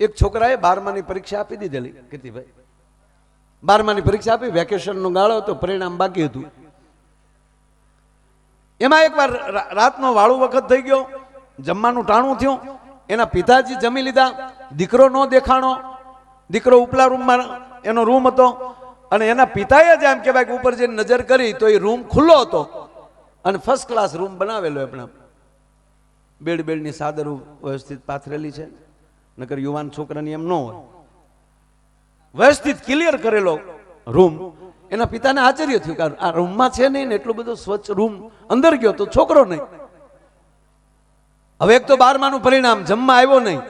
એક છોકરાએ બારમાની પરીક્ષા આપી દીધેલી, કીર્તિભાઈ. બારમાની પરીક્ષા આપી વેકેશનનો ગાળો હતો પરિણામ બાકી હતું. એમાં એકવાર રાતનો વાળું વખત થઈ ગયો, જમવાનું ટાણું થયું, એના પિતાજી જમી લીધા, દીકરો ન દેખાણો, દીકરો ઉપલા રૂમમાં એનો રૂમ હતો, અને એના પિતાએ જ એમ કહેવાય કે ઉપર જઈને નજર કરી તો એ રૂમ ખુલ્લો હતો. અને ફર્સ્ટ ક્લાસ રૂમ બનાવેલો એમણે. બેડ બેડની સાદર વ્યવસ્થિત પાથરેલી છે. નકર યુવાન છોકરાની એમ ન હોય. વ્યવસ્થિત ક્લિયર કરેલો રૂમ એના પિતાને આશ્ચર્ય થયું કે આ રૂમમાં છે નહીં ને એટલો બધો સ્વચ્છ રૂમ અંદર ગયો તો છોકરો નહીં. હવે એક તો બારમાનું પરિણામ, જમવા આવ્યો નહીં.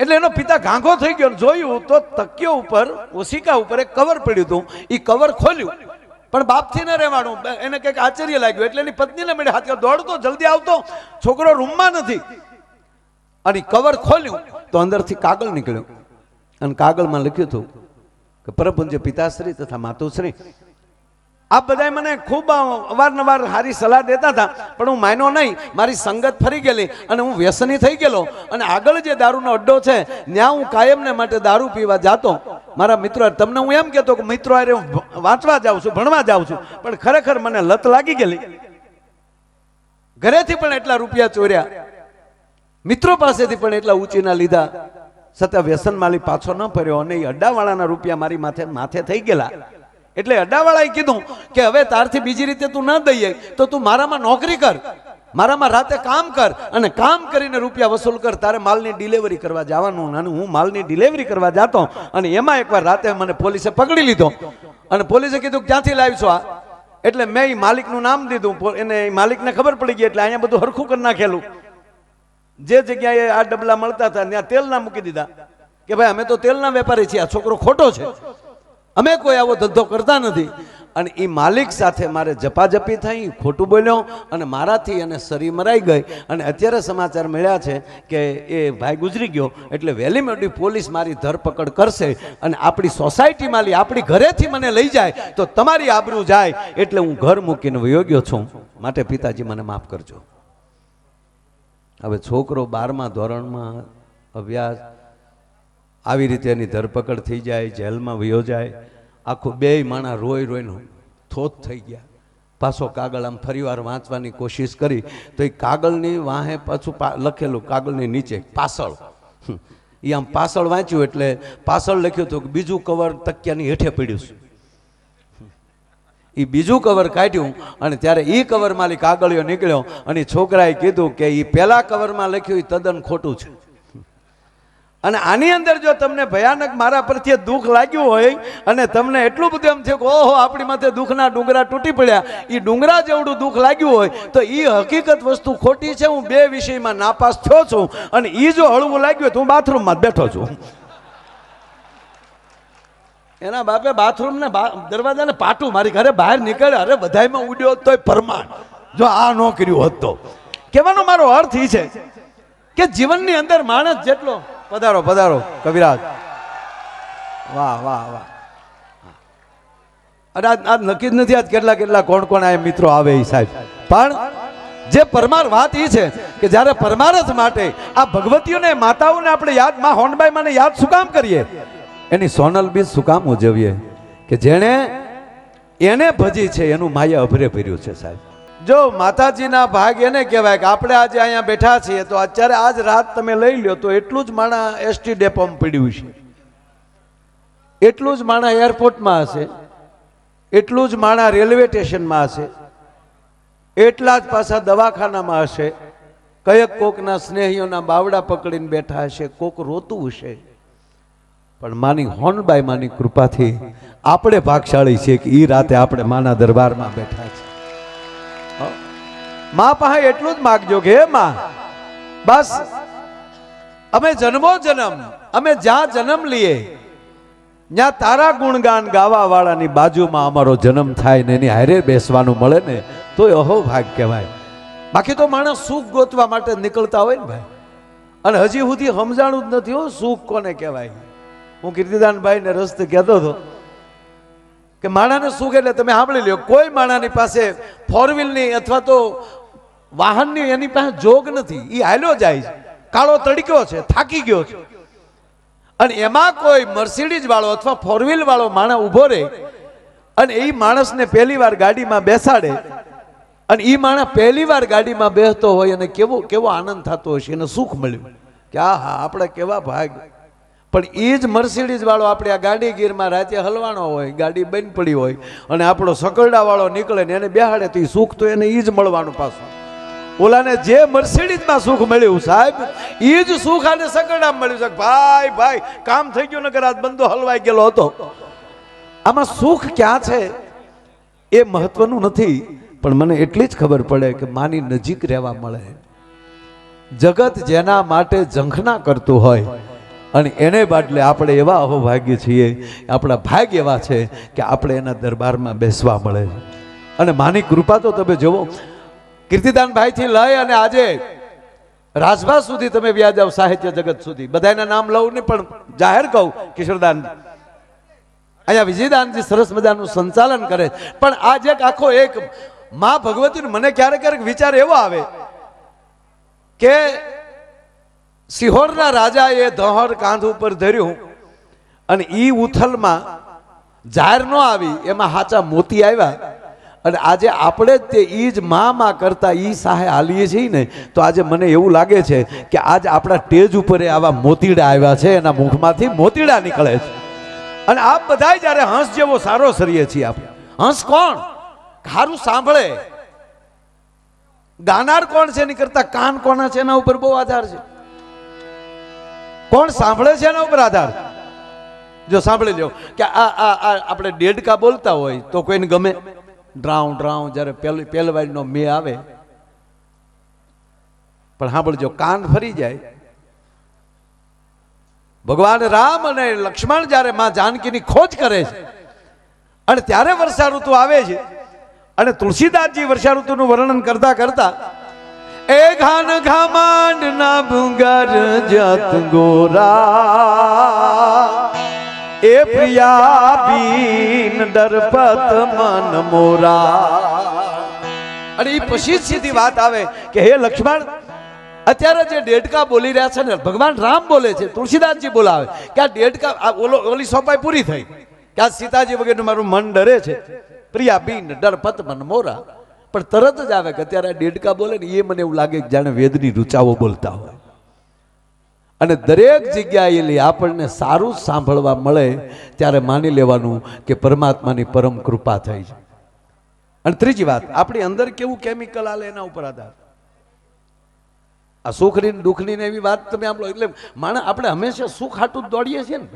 એટલે એનો પિતા ઘાંઘો થઈ ગયો જોયું તો તકિયો ઉપર, ઓશિકા ઉપર એક કવર પડ્યું હતું. એ કવર ખોલ્યું. પણ બાપથી ન રહેવાનું. એને કંઈક આશ્ચર્ય લાગ્યું. એટલે એની પત્નીને મળે હાથ દોડતો, જલ્દી આવતો. છોકરો રૂમમાં નથી. અને કવર ખોલ્યું તો અંદરથી કાગળ નીકળ્યો. અને કાગળમાં લખ્યું હતું કે પરમપુંજ પિતાશ્રી તથા માતુશ્રી આ બધાય મને ખૂબ અવારનવાર સારી સલાહ દેતા હતા, પણ હું માન્યો નહીં. મારી સંગત ફરી ગયેલી અને હું વ્યસની થઈ ગયેલો. અને આગળ જે દારૂનો અડ્ડો છે ત્યાં હું કાયમને માટે દારૂ પીવા જાતો. મારા મિત્રો, તમને હું એમ કહેતો કે મિત્રો અરે હું વાંચવા જાઉં છું, ભણવા જાઉં છું, પણ ખરેખર મને લત લાગી ગયેલી. ઘરેથી પણ એટલા રૂપિયા ચોર્યા. મિત્રો પાસેથી પણ એટલા ઊંચીના લીધા. છતાં વ્યસન માલી પાછો ન ફર્યો અને એ અડ્ડાવાળાના રૂપિયા મારી માથે માથે થઈ ગયેલા. એટલે અડ્ડાવાળાએ કીધું કે હવે તારથી બીજી રીતે તું ન દઈએ, તો તું મારામાં નોકરી કર, મારામાં રાતે કામ કર અને કામ કરીને રૂપિયા વસૂલ કર, તારે માલની ડિલિવરી કરવા જવાનું અને હું માલની ડિલિવરી કરવા જતો અને એમાં એકવાર રાતે મને પોલીસે પકડી લીધો. અને પોલીસે કીધું ક્યાંથી લાવીશું આ? એટલે મેં એ માલિકનું નામ દીધું એને એ માલિકને ખબર પડી ગઈ, એટલે અહીંયા બધું હરખું કરી નાખેલું. જે જગ્યાએ આ ડબલા મળતા હતા, ત્યાં તેલના મૂકી દીધા. કે ભાઈ, અમે તો તેલના વેપારી છીએ, આ છોકરો ખોટો છે. અમે કોઈ આવો ધંધો કરતા નથી. અને એ માલિક સાથે મારે જપાજપી થઈ, ખોટું બોલ્યો, અને મારાથી એને સરી મરાઈ ગઈ. અને અત્યારે સમાચાર મળ્યા છે કે એ ભાઈ ગુજરી ગયો, એટલે વહેલી મોટી પોલીસ મારી ધરપકડ કરશે અને આપણી સોસાયટીમાં લઈ આપણી ઘરેથી મને લઈ જાય, તો તમારી આબરૂ જાય, એટલે હું ઘર મૂકીને વયો છું. માટે પિતાજી મને માફ કરજો. હવે છોકરો બારમા ધોરણમાં અભ્યાસ આવી રીતે એની ધરપકડ થઈ જાય, જેલમાં વયો જાય. આખું બે માણા રોઈ રોઈને થોત થઈ ગયા. પાછો કાગળ આમ ફરીવાર વાંચવાની કોશિશ કરી, તો એ કાગળની વાહે પાછું લખેલું કાગળની નીચે પાછળ એ આમ પાછળ વાંચ્યું એટલે પાછળ લખ્યું હતું કે બીજું કવર તકિયાની હેઠે પડ્યું એ બીજું કવર કાઢ્યું અને ત્યારે એ કવરમાં લી કાગળિયો નીકળ્યો અને છોકરાએ કીધું કે એ પહેલાં કવરમાં લખ્યું એ તદ્દન ખોટું છે. અને આની અંદર જો તમને ભયાનક મારા પ્રત્યે દુઃખ લાગ્યું હોય અને તમને એટલું બધું એમ છે કે ઓહો, આપણી માથે દુઃખના ડુંગરા તૂટી પડ્યા એ ડુંગરા જેવડું દુઃખ લાગ્યું હોય, તો એ હકીકત વસ્તુ ખોટી છે, હું બે વિષયમાં નાપાસ થયો છું અને એ જો હળવું લાગ્યું તો હું બાથરૂમમાં બેઠો છું. એના બાપે બાથરૂમ ને દરવાજા ને પાટું મારી ઘરે બહાર નીકળે અરે બધામાં ઉડ્યો તોય પરમાણ. જો આ ન કર્યું હોત તો. કહેવાનો મારો અર્થ એ છે કે જીવનની અંદર માણસ જેટલો પધારો પધારો કવિરાજ. વાહ વાહ વાહ. અરે આજ નક્કી જ નથી આજ કેટલા કેટલા કોણ કોણ આ મિત્રો આવે એ સાહેબ. પણ જે પરમાર વાત એ છે કે જ્યારે પરમારથ માટે આ ભગવતીઓને માતાઓને આપણે યાદમાં હોનબાઈ મને યાદ શું કામ કરીએ? એની સોનલ બી શું કામ ઉજવીએ? કે જેણે એને ભજી છે, એનું માયા અભરે ભર્યું છે, સાહેબ. જો માતાજીના ભાગ એને કહેવાય કે આપણે આજે અહીંયા બેઠા છીએ, તો અત્યારે આજ રાત તમે લઈ લ્યો, તો એટલું જ માણા એસટી ડેપોમાં પડ્યું છે. એટલું જ માણા એરપોર્ટમાં હશે, એટલું જ માણા રેલવે સ્ટેશનમાં હશે, એટલા જ પાછા દવાખાનામાં હશે, કયક કોકના સ્નેહીઓના બાવડા પકડીને બેઠા હશે, કોક રોતું હશે. પણ માની હોનબાઈ માની કૃપાથી આપણે ભાગશાળી છીએ કે એ રાતે આપણે માના દરબારમાં બેઠા છે? મા પાસે એટલું જ માગજો કે, હે માં, બસ, અમે જન્મો જન્મ, અમે જ્યાં જન્મ લઈએ ત્યાં તારા ગુણગાન ગાવા વાળાની બાજુમાં અમારો જન્મ થાય ને એની હારે બેસવાનું મળે ને, તોય અહો ભાગ કહેવાય. બાકી તો માણસ સુખ ગોતવા માટે નીકળતા હોય ને ભાઈ. અને હજી સુધી સમજાણું જ નથી, હો, સુખ કોને કહેવાય? હું કીર્તિદાનભાઈને રસ્તે કહેતો હતો કે માણાને સુખ એટલે તમે સાંભળી લ્યો, કોઈ માણાની પાસે ફોર વ્હીલની અથવા તો વાહનની એની પાસે જોગ નથી. એ હાલ્યો જાય છે. કાળો તડક્યો છે, થાકી ગયો છે. અને એમાં કોઈ મર્સિડીઝ વાળો અથવા ફોર વ્હીલ વાળો માણસ ઊભો રહે અને એ માણસને પહેલી વાર ગાડીમાં બેસાડે અને એ માણસ પહેલી વાર ગાડીમાં બેસતો હોય અને કેવો કેવો આનંદ થતો હશે, એને સુખ મળ્યું. કે આ હા આપણે કેવા ભાગ પણ એ જ મર્સિડીઝવાળો આપણે આ ગાડી ગીરમાં રાતે હલવાનો હોય, ગાડી બંધ પડી હોય અને આપણો સકરડાવાળો નીકળે ને એને બેહાડે તો એ સુખ તો એને એ જ મળવાનું પાછું. ઓલાને જે મર્સિડીઝમાં સુખ મળ્યું સાહેબ એ જ સુખ આને સકરડામાં મળ્યું છે. ભાઈ ભાઈ, કામ થઈ ગયું નગર આજ બંધો હલવાઈ ગયેલો હતો. આમાં સુખ ક્યાં છે? એ મહત્વનું નથી, પણ મને એટલી જ ખબર પડે કે માની નજીક રહેવા મળે. જગત જેના માટે ઝંખના કરતું હોય અને એને બાદલે આપણે એવા અહોભાગ્ય છીએ, આપણા ભાગ એવા છે કે આપણે એના દરબારમાં બેસવા મળે. અને માની કૃપા તો તમે જુઓ કીર્તિદાનભાઈથી લઈ અને આજે રાજભા સુધી તમે વ્યાજ આવ, સાહિત્ય જગત સુધી. બધાના નામ લઉં ને પણ જાહેર કહું, કિશોરદાન. અહીંયા વિજયદાનજી સરસ મજાનું સંચાલન કરે. પણ આજે એક આખો એક મા ભગવતી મને ક્યારેક ક્યારેક વિચાર એવો આવે કે સિહોરના રાજાએ દહોર કાંધ ઉપર ધર્યું અને ઈ ઉથલમાં જાહેર ન આવી, એમાં હાચા મોતી આવ્યા. અને આજે આપણે જ તે ઈ જ મા મા કરતા ઈ સાહે હાલીએ છીએ ને, તો આજે મને એવું લાગે છે કે આજ આપણા સ્ટેજ ઉપર આવા મોતીડા આવ્યા છે, એના મુખમાંથી મોતીડા નીકળે છે. અને આપ બધા જ્યારે હંસ જેવો સારો સરીએ છીએ આપણે હંસ કોણ? ખારું સાંભળે. ગાનાર કોણ છે એની કરતા? કાન કોના છે? એના ઉપર બહુ આધાર છે. કોણ સાંભળે છે એના ઉપર આધાર? જો સાંભળી લો કે આ આ આ આપણે ડેડકા બોલતા હોય તો કોઈને ગમે? ડ્રાઉ ડ્રાઉ, જ્યારે પહેલી પહેલવાડીનો મે આવે. પણ સાંભળજો, કાન ફરી જાય. ભગવાન રામ અને લક્ષ્મણ જ્યારે માં જાનકીની ખોજ કરે છે, અને ત્યારે વર્ષા ઋતુ આવે છે, અને તુલસીદાસજી વર્ષા ઋતુનું વર્ણન કરતા કરતા એ ઘાન ઘામાંડ ના ભૂંગર જત ગોરા. એ પ્રિયા બીન ડરપત મન મોરા. અને એ પછી સીધી વાત આવે કે, હે લક્ષ્મણ, અત્યારે જે ડેડકા બોલી રહ્યા છે ને, ભગવાન રામ બોલે છે, તુલસીદાસજી બોલાવે. કે આ ડેડકા, આ ઓલો, ઓલી સોપાઈ પૂરી થઈ. કે આ સીતાજી વગેરે મારું મન ડરે છે. પ્રિયા બીન ડરપત મન મોરા. પણ તરત જ આવે કે અત્યારે આ ડેડકા બોલે ને, એ મને એવું લાગે કે જાણે વેદની રૂચાઓ બોલતા હોય. અને દરેક જગ્યાએ આપણને સારું સાંભળવા મળે, ત્યારે માની લેવાનું કે પરમાત્માની પરમ કૃપા થઈ છે. અને ત્રીજી વાત, આપણી અંદર કેવું કેમિકલ આલે એના ઉપર આધાર. આ સુખની દુઃખની ને એવી વાત તમે આમ એટલે માણસ, આપણે હંમેશા સુખ હાટું દોડીએ છીએ ને.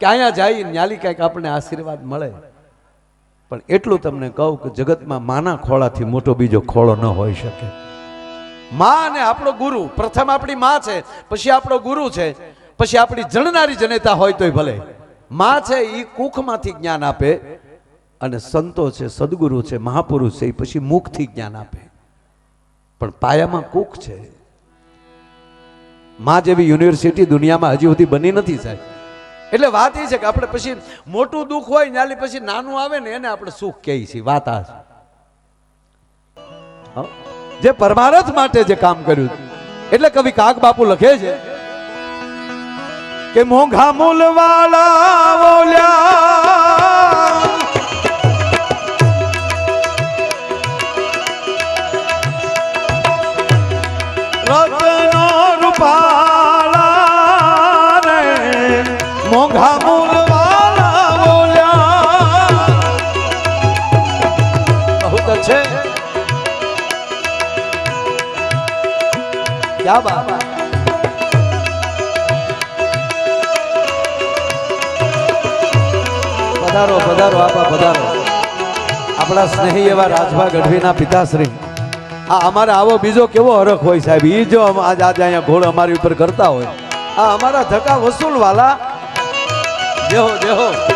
કે અહીંયા જાય ન્યાલી કાંઈક આપણને આશીર્વાદ મળે. પણ એટલું તમને કહું કે જગતમાં માના ખોળાથી મોટો બીજો ખોળો ન હોઈ શકે. માં અને આપણો ગુરુ, પ્રથમ આપણી માં છે, પછી આપણો ગુરુ છે, પછી આપણી જણનારી જનેતા હોય તોય ભલે. માં છે એ કુખમાંથી જ્ઞાન આપે અને સંતો છે, સદગુરુ છે, મહાપુરુષ છે એ પછી મુખથી જ્ઞાન આપે. પણ પાયામાં કુખ છે. માં જેવી યુનિવર્સિટી દુનિયામાં હજી સુધી બની નથી સાહેબ. એટલે વાત એ છે કે આપણે પછી મોટું દુઃખ હોય ને પછી નાનું આવે ને એને આપણે સુખ કહીએ છીએ, વાત આ છે. જે પરમારથ માટે જે કામ કર્યું એટલે કવિ કાક બાપુ લખે છે કે મોંઘા મૂલ વાળા બોલ્યા ક્યા બાત પધારો પધારો આપા પધારો આપણા સ્નેહી એવા રાજભા ગઢવીના પિતાશ્રી આ અમારે આવો બીજો કેવો હરખ હોય સાહેબ? એ જો આજ આજે અહીંયા ઘોડ અમારી ઉપર કરતા હોય. આ અમારા ધક્કા વસૂલ વાલા જેહો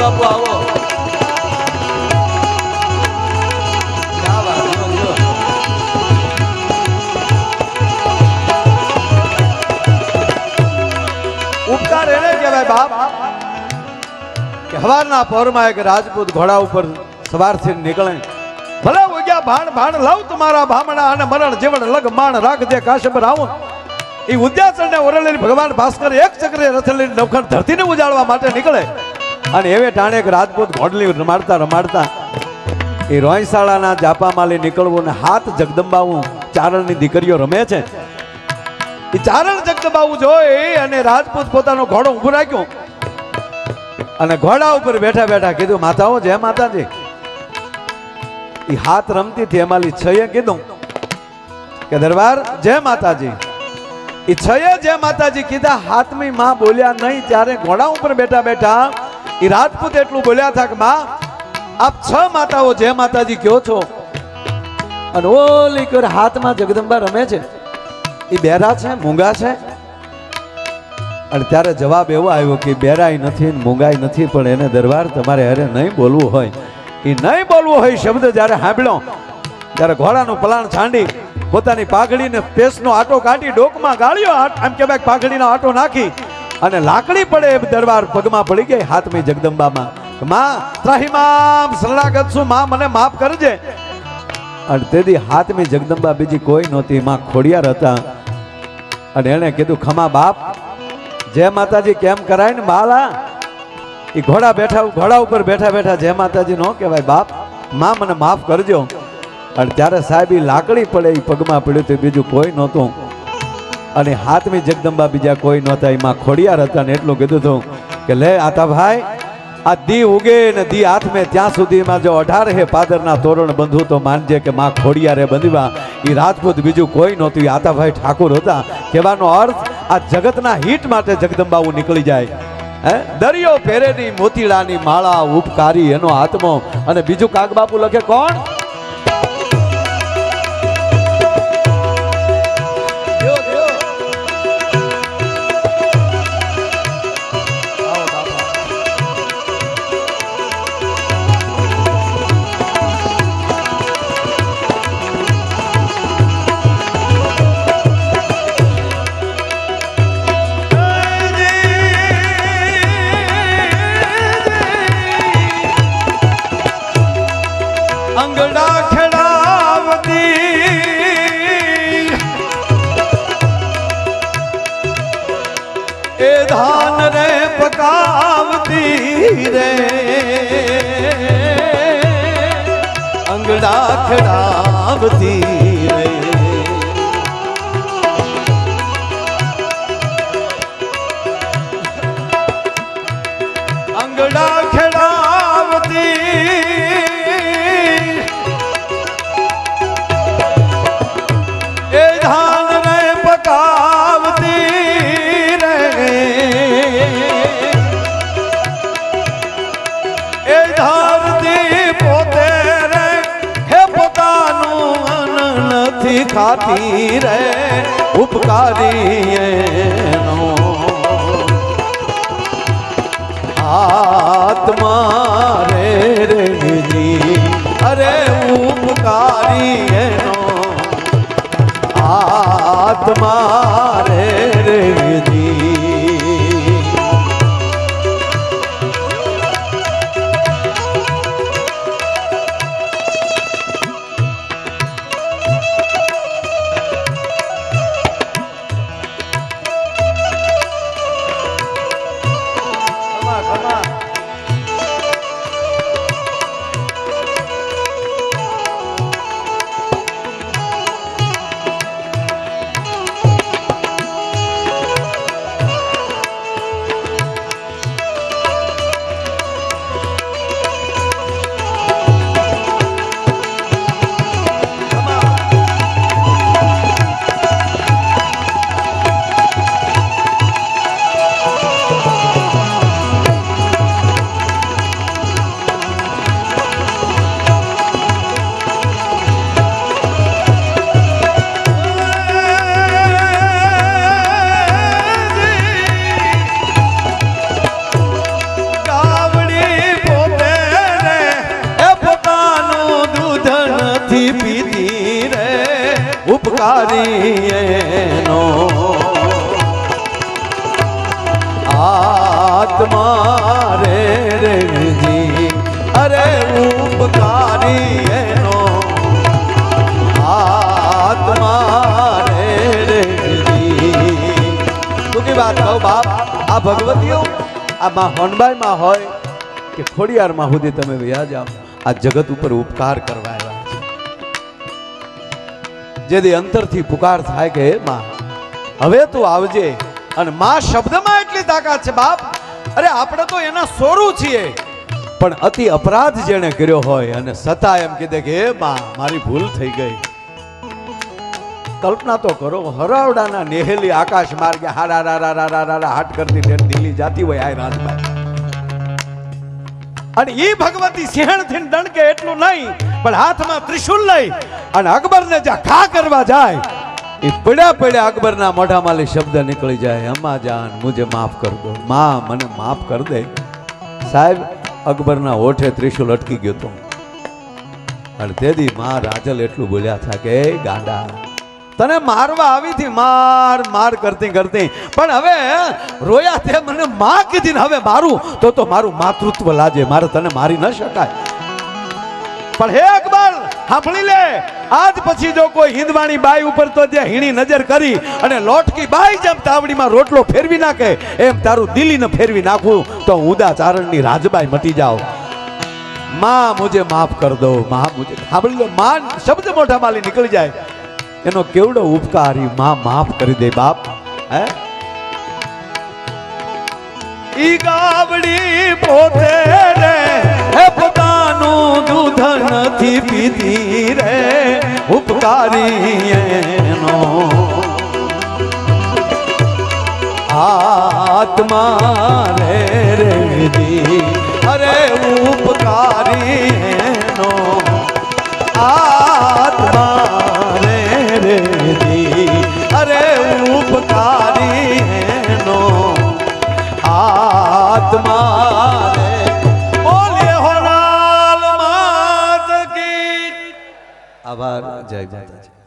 બાપુ આવો. એને કહેવાય, બાપ. કે હવારના પહોરમાં એક રાજપૂત ઘોડા ઉપર સવારથી નીકળે. ભલે ઉગ્યા ભાણ ભાણ લાવ તમારા ભામણા અને મરણ જીવન લગ માણ રાખજે કાશબ રાવણ એ ઉદ્યાસણને ઓરલેલી ભગવાન ભાસ્કર એક ચક્રે રથેલી નવખંડ ધરતીને ઉજાડવા માટે નીકળે. અને એવે ટાણે એક રાજપૂત ઘોડલી રમાડતા રમાડતા એ રોયશાળાના જાપામાલી નીકળવું ને હાથ જગદંબાવું ચારણની દીકરીઓ રમે છે. એ ચારણ જગદંબાવું જોઈ અને રાજપૂત પોતાનો ઘોડો ઊભો રાખ્યો. અને ઘોડા ઉપર બેઠા બેઠા કીધું, માતાઓ, જય માતાજી. એ હાથ રમતી હતી એમાંલી છયે કીધું કે, દરબાર, જય માતાજી. એ છયે જય માતાજી કીધા, હાથમી માં બોલ્યા નહીં, ત્યારે ઘોડા ઉપર બેઠા બેઠા એ રાજપૂત એટલું બોલ્યા હતા માં, આપ છ માતાઓ જે માતાજી કયો છો? અને ઓલી કર હાથમાં જગદંબા રમે છે. એ બેરા છે, મૂંગા છે. અને ત્યારે જવાબ એવો આવ્યો કે, બેરાય નથી મૂંગાઈ નથી, પણ એને દરબાર તમારે અરે નહીં બોલવું હોય. એ નહીં બોલવું હોય શબ્દ જ્યારે સાંભળ્યો, ત્યારે ઘોડાનું પલાણ છાંડી, પોતાની પાઘડીને પેસનો આટો કાઢી ડોકમાં ગાળ્યો આમ કે કે પાઘડીનો આટો નાખી અને લાકડી પડે દરબાર પગમાં પડી ગઈ હાથમી જગદંબામાં. માં ત્રાહીમામ શરણાગત છું. માં, મને માફ કરજે. અને તેથી હાથમી જગદંબા બીજી કોઈ નહોતી. માં ખોડિયાર હતા. અને એણે કીધું, ખમા બાપ, જય માતાજી, કેમ કરાય ને બાલા? એ ઘોડા બેઠા, ઘોડા ઉપર બેઠા બેઠા જય માતાજી નો કહેવાય, બાપ, માં, મને માફ કરજો. અને ત્યારે સાહેબ એ લાકડી પડે એ પગમાં પડ્યું તો બીજું કોઈ નહોતું. અને હાથમી જગદંબા બીજા કોઈ નહોતા. એમાં ખોડિયાર હતા ને એટલું કીધું હતું કે, લે આતા ભાઈ આ દી ઉગે ને દી હાથમે, ત્યાં સુધીમાં જો અઢાર હે પાદરના તોરણ બંધુ તો માનજે કે માં ખોડિયારે બંધવા. એ રાજપૂત બીજું કોઈ નહોતું. આતાભાઈ ઠાકુર હતા. કહેવાનો અર્થ, આ જગતના હિટ માટે જગદંબાવું નીકળી જાય. હે? દરિયો પહેરેની મોતીડાની માળા ઉપકારી એનો આત્મો. અને બીજું કાગબાપુ લખે, કોણ? એ ધાન રે પકાવતી રે. અંગડા ખડાવતી રે. નથી ખાતી રે, ઉપકારી એનો. આત્મા રે રે જી અરે ઉપકારી એનો. આત્મા રે રે આ ભગવતીઓ, આ માં હોનબાઈમાં હોય કે ખોડિયારમાં સુધી તમે વ્યા જાઓ, આ જગત ઉપર ઉપકાર કરવા આવ્યા છે. જેથી અંતરથી પુકાર થાય કે માં, હવે તું આવજે. અને માં શબ્દમાં એટલી તાકાત છે, બાપ, અરે આપણે તો એના સોરું છીએ. પણ અતિ અપરાધ જેણે કર્યો હોય અને છતાં એમ કીધે કે, હે માં, મારી ભૂલ થઈ ગઈ. કલ્પના તો કરો, હરાવડાના નેહેલી આકાશ માર્ગે હારા રા રા રા રા હાટ કરતી ટ્રેન દિલ્હી જાતી હોય આ રાજભાઈ અને એ ભગવતી સિંહણથી દણકે એટલું નહીં, પણ હાથમાં ત્રિશુલ લઈ અને અકબરને જ્યાં ઘા કરવા જાય, એ પડ્યા પડ્યા અકબરના મોઢામાં શબ્દ નીકળી જાય, અમ્મા જાન, મુજે માફ કર દો. માં, મને માફ કર દે. સાહેબ, અકબરના ઓઠે ત્રિશુલ અટકી ગયો તો. અને તેથી માં રાજલ એટલું બોલ્યા હતા કે ગાંડા તને મારવા આવી હતી માર માર કરતી કરતી. પણ હવે રોયા તે મને માં કીધી ને હવે મારું, તો તો મારું માતૃત્વ લાજે, મારે તને મારી ન શકાય. પણ હે અકબર, સાંભળી લે, આજ પછી જો કોઈ હિંદવાણી બાઈ ઉપર તો જે હીણી નજર કરી અને લોટકી બાઈ જેમ તાવડીમાં રોટલો ફેરવી નાખે, એમ તારું દિલીને ફેરવી નાખું, તો ઉદા ચારણની રાજબાઈ મટી જાઓ માં મુજે માફ કર દો, માં મુજે સાંભળી લો માન શબ્દ મોઢા માલી નીકળી જાય. એનો કેવડો ઉપકારમાં માફ કરી દે બાપ, હે? ઈ ગાવડી પોતે રે, હે પોતાનું દૂધ નથી પીધી રે, ઉપકારી એનો. આત્મા રે રે જી અરે ઉપકારી એનો. આત્મા ઉપકારી એનો આત્મા રે. બોલે હોનાલ આભાર જય માતાજી.